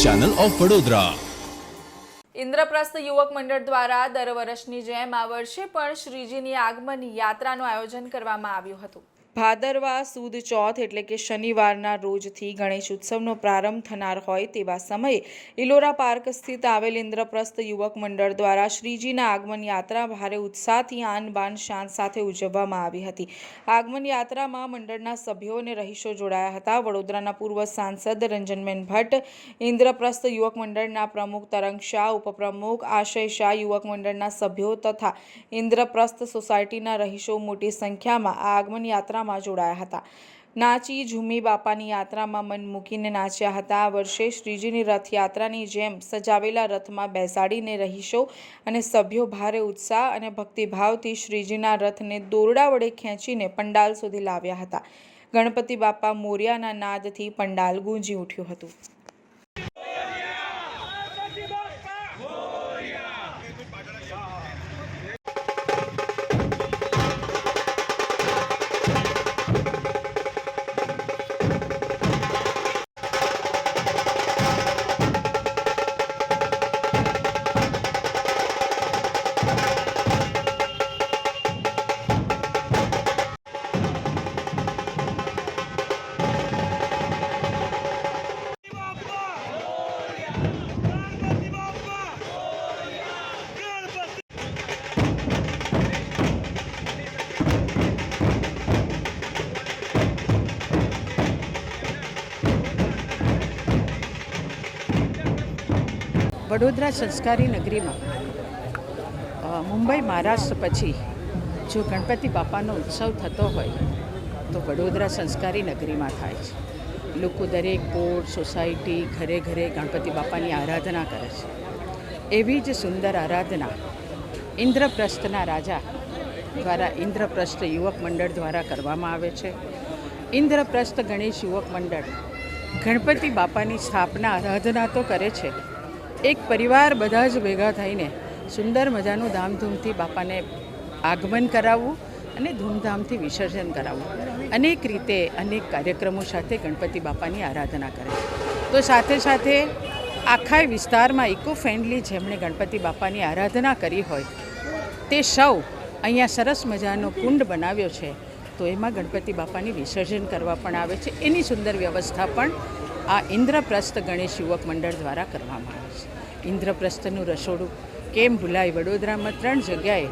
Channel of Vadodara. Indraprastha Yuvak Mandal દ્વારા દર વર્ષની જેમ આ વર્ષે પણ શ્રીજીની આગમન યાત્રાનું આયોજન કરવામાં આવ્યું હતું. ભાદરવા સુદ ચોથ એટલે કે શનિવારના રોજથી ગણેશ ઉત્સવનો પ્રારંભ થનાર હોય તેવા સમયે ઇલોરા પાર્ક સ્થિત આવેલ ઇન્દ્રપ્રસ્થ યુવક મંડળ દ્વારા શ્રીજીના આગમન યાત્રા ભારે ઉત્સાહથી આન બાન શાન સાથે ઉજવવામાં આવી હતી. આગમન યાત્રામાં મંડળના સભ્યો અને રહીશો જોડાયા હતા. વડોદરાના પૂર્વ સાંસદ રંજનબેન ભટ્ટ, ઇન્દ્રપ્રસ્થ યુવક મંડળના પ્રમુખ તરંગ શાહ, ઉપપ્રમુખ આશય શાહ, યુવક મંડળના સભ્યો તથા ઇન્દ્રપ્રસ્થ સોસાયટીના રહીશો મોટી સંખ્યામાં આ આગમન યાત્રામાં જોડાયા હતા. નાચી ઝૂમી બાપાની યાત્રામાં મન મૂકીને નાચ્યા હતા. આ વર્ષે શ્રીજીની રથયાત્રાની જેમ સજાવેલા રથમાં બેસાડીને રહીશો અને સભ્યો ભારે ઉત્સાહ અને ભક્તિભાવથી શ્રીજીના રથને દોરડા વડે ખેંચીને પંડાલ સુધી લાવ્યા હતા. ગણપતિ બાપા મોર્યાના નાદથી પંડાલ ગુંજી ઉઠ્યું હતું. વડોદરા સંસ્કારી નગરીમાં મુંબઈ, મહારાષ્ટ્ર પછી જો ગણપતિ બાપાનો ઉત્સવ થતો હોય, તો વડોદરા સંસ્કારી નગરીમાં થાય છે. લોકો દરેક બોર્ડ સોસાયટી ઘરે ઘરે ગણપતિ બાપાની આરાધના કરે છે. એવી જ સુંદર આરાધના ઇન્દ્રપ્રસ્થના રાજા દ્વારા ઇન્દ્રપ્રસ્થ યુવક મંડળ દ્વારા કરવામાં આવે છે. ઇન્દ્રપ્રસ્થ ગણેશ યુવક મંડળ ગણપતિ બાપાની સ્થાપના, આરાધના તો કરે છે એક પરિવાર બધા જ ભેગા થઈને સુંદર મજાનું ધામધૂમથી બાપાને આગમન કરાવવું અને ધૂમધામથી વિસર્જન કરાવવું. અનેક રીતે અનેક કાર્યક્રમો સાથે ગણપતિ બાપાની આરાધના કરે તો સાથે સાથે આખા વિસ્તારમાં ઇકો ફ્રેન્ડલી જેમણે ગણપતિ બાપાની આરાધના કરી હોય, તે સૌ અહીંયા સરસ મજાનો કુંડ બનાવ્યો છે, તો એમાં ગણપતિ બાપાની વિસર્જન કરવા પણ આવે છે. એની સુંદર વ્યવસ્થા પણ આ ઇન્દ્રપ્રસ્થ ગણેશ યુવક મંડળ દ્વારા કરવામાં આવે છે. ઇન્દ્રપ્રસ્થનું રસોડું કેમ ભૂલાય? વડોદરામાં ત્રણ જગ્યાએ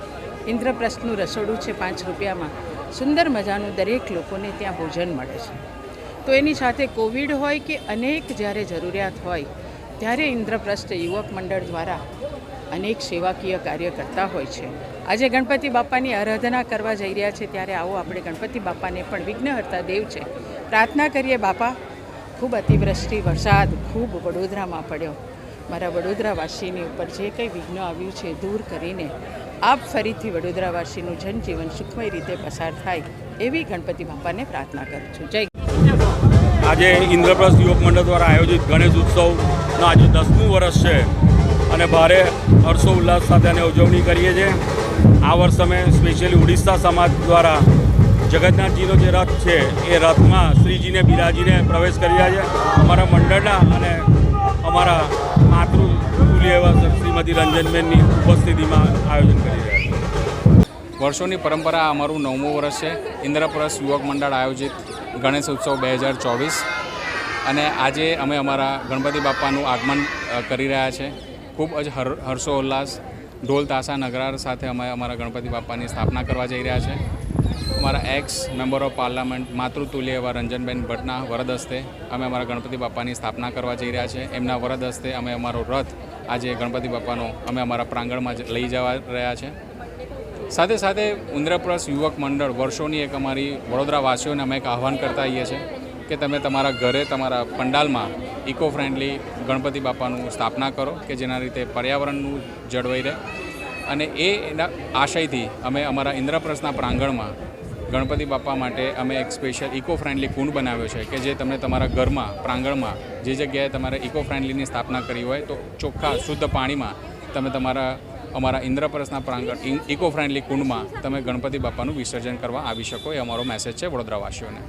ઇન્દ્રપ્રસ્થનું રસોડું છે પાંચ રૂપિયામાં. સુંદર મજાનું દરેક લોકોને ત્યાં ભોજન મળે છે. તો એની સાથે કોવિડ હોય કે અનેક જ્યારે જરૂરિયાત હોય, ત્યારે ઇન્દ્રપ્રસ્થ યુવક મંડળ દ્વારા અનેક સેવાકીય કાર્ય કરતા હોય છે. આજે ગણપતિ બાપાની આરાધના કરવા જઈ રહ્યા છે, ત્યારે આવો આપણે ગણપતિ બાપાને પણ વિઘ્નહર્તા દેવ છે. પ્રાર્થના કરીએ બાપા. ખૂબ અતિવૃષ્ટિ, વરસાદ ખૂબ વડોદરામાં પડ્યો. મારા વડોદરાવાસીની ઉપર જે કંઈ વિઘ્ન આવ્યું છે દૂર કરીને આપ ફરીથી વડોદરાવાસીનું જનજીવન સુખમય રીતે પસાર થાય એવી ગણપતિ બાપાને પ્રાર્થના કરું છું. જય આજે ઇન્દ્રપ્રસ્થ યુવક મંડળ દ્વારા આયોજિત ગણેશ ઉત્સવનું આજે દસમું વર્ષ છે અને ભારે હર્ષો ઉલ્લાસ સાથે ઉજવણી કરીએ છીએ. આ વર્ષ અમે સ્પેશિયલી ઉડીસા સમાજ દ્વારા જગન્નાથજીનો જે રથ છે, એ રથમાં શ્રીજીને, બિરાજીને પ્રવેશ કર્યા છે. અમારા મંડળના અને અમારા માતૃ એવા શ્રીમતી રંજનબેનની ઉપસ્થિતિમાં આયોજન કરી રહ્યા છે. વર્ષોની પરંપરા અમારું નવમું વર્ષ છે. ઇન્દ્રપ્રસ યુવક મંડળ આયોજિત ગણેશ ઉત્સવ બે હજાર ચોવીસ. અને આજે અમે અમારા ગણપતિ બાપાનું આગમન કરી રહ્યા છે. ખૂબ જ હર, હર્ષોલ્લાસ, ઢોલ તાસા નગરાર સાથે અમે અમારા ગણપતિ બાપાની સ્થાપના કરવા જઈ રહ્યા છે. અમારા એક્સ મેમ્બર ઓફ પાર્લામેન્ટ માતૃતુલ્ય એવા રંજનબેન ભટ્ટના વરદ હસ્તે અમે અમારા ગણપતિ બાપાની સ્થાપના કરવા જઈ રહ્યા છે. એમના વરદ હસ્તે અમે અમારો રથ આજે ગણપતિ બાપાનો અમે અમારા પ્રાંગણમાં લઈ જવા રહ્યા છે. સાથે સાથે ઉંદ્રપ્રસ યુવક મંડળ વર્ષોની એક અમારી વડોદરાવાસીઓને અમે એક આહવાન કરતા આવીએ છીએ કે તમે તમારા ઘરે તમારા પંડાલમાં ઇકો ફ્રેન્ડલી ગણપતિ બાપાનું સ્થાપના કરો કે જેના રીતે પર્યાવરણનું જળવાઈ રહે. અને એ એના આશયથી અમે અમારા ઇન્દ્રપ્રસ્થના પ્રાંગણમાં ગણપતિ બાપા માટે અમે એક સ્પેશિયલ ઇકો ફ્રેન્ડલી કુંડ બનાવ્યો છે કે જે તમે તમારા ઘરમાં, પ્રાંગણમાં, જે જગ્યાએ તમારે ઇકો ફ્રેન્ડલીની સ્થાપના કરી હોય તો ચોખ્ખા, શુદ્ધ પાણીમાં તમે તમારા, અમારા ઇન્દ્રપ્રસ્થના પ્રાંગણ ઇકો ફ્રેન્ડલી કુંડમાં તમે ગણપતિ બાપાનું વિસર્જન કરવા આવી શકો એ અમારો મેસેજ છે વડોદરાવાસીઓને.